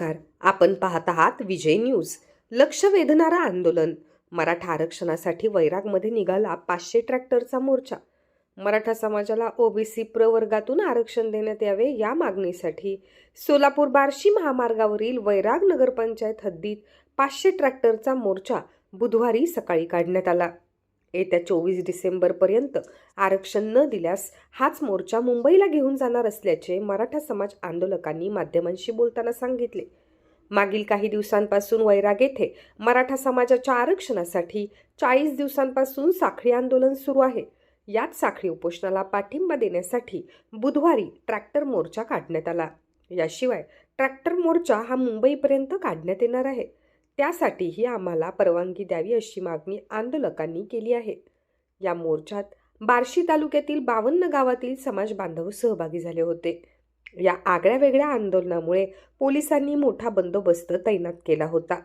नमस्कार. आपण पाहत आहात विजय न्यूज. लक्ष वेधणारं आंदोलन. मराठा आरक्षणासाठी वैरागमध्ये निघाला पाचशे ट्रॅक्टरचा मोर्चा. मराठा समाजाला ओबीसी प्रवर्गातून आरक्षण देण्यात यावे या मागणीसाठी सोलापूर बार्शी महामार्गावरील वैराग नगरपंचायत हद्दीत पाचशे ट्रॅक्टरचा मोर्चा बुधवारी सकाळी काढण्यात आला. येत्या चोवीस डिसेंबरपर्यंत आरक्षण न दिल्यास हाच मोर्चा मुंबईला घेऊन जाणार असल्याचे मराठा समाज आंदोलकांनी माध्यमांशी बोलताना सांगितले. मागील काही दिवसांपासून वैराग येथे मराठा समाजाच्या आरक्षणासाठी चाळीस दिवसांपासून साखळी आंदोलन सुरू आहे. यात साखळी उपोषणाला पाठिंबा देण्यासाठी बुधवारी ट्रॅक्टर मोर्चा काढण्यात आला. याशिवाय ट्रॅक्टर मोर्चा हा मुंबईपर्यंत काढण्यात येणार आहे. त्यासाठीही आम्हाला परवानगी द्यावी अशी मागणी आंदोलकांनी केली आहे. या मोर्चात बार्शी तालुक्यातील बावन्न गावातील समाज बांधव सहभागी झाले होते. या आगळ्या वेगळ्या आंदोलनामुळे पोलिसांनी मोठा बंदोबस्त तैनात केला होता.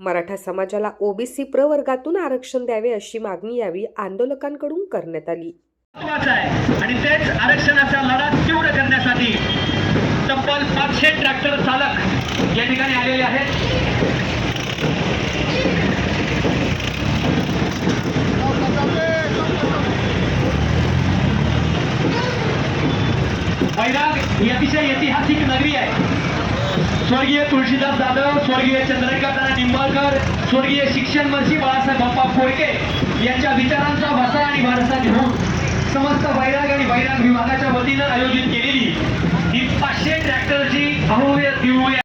मराठा समाजाला ओबीसी प्रवर्गातून आरक्षण द्यावे अशी मागणी यावेळी आंदोलकांकडून करण्यात आली. आहे आणि तेच आरक्षणाचा लढा तीव्र करण्यासाठी तब्बल पाचशे ट्रॅक्टर चालक या ठिकाणी आलेले आहेत वैराग ही अतिशय ऐतिहासिक नगरी आहे. स्वर्गीय तुळशीदास जाधव स्वर्गीय चंद्रकांत निंबाळकर स्वर्गीय शिक्षण मंत्री बाळासाहेब बाप्पा कोळके यांच्या विचारांचा वसा आणि वारसा घेऊन समस्त वैराग आणि वैराग विभागाच्या वतीनं आयोजित केलेली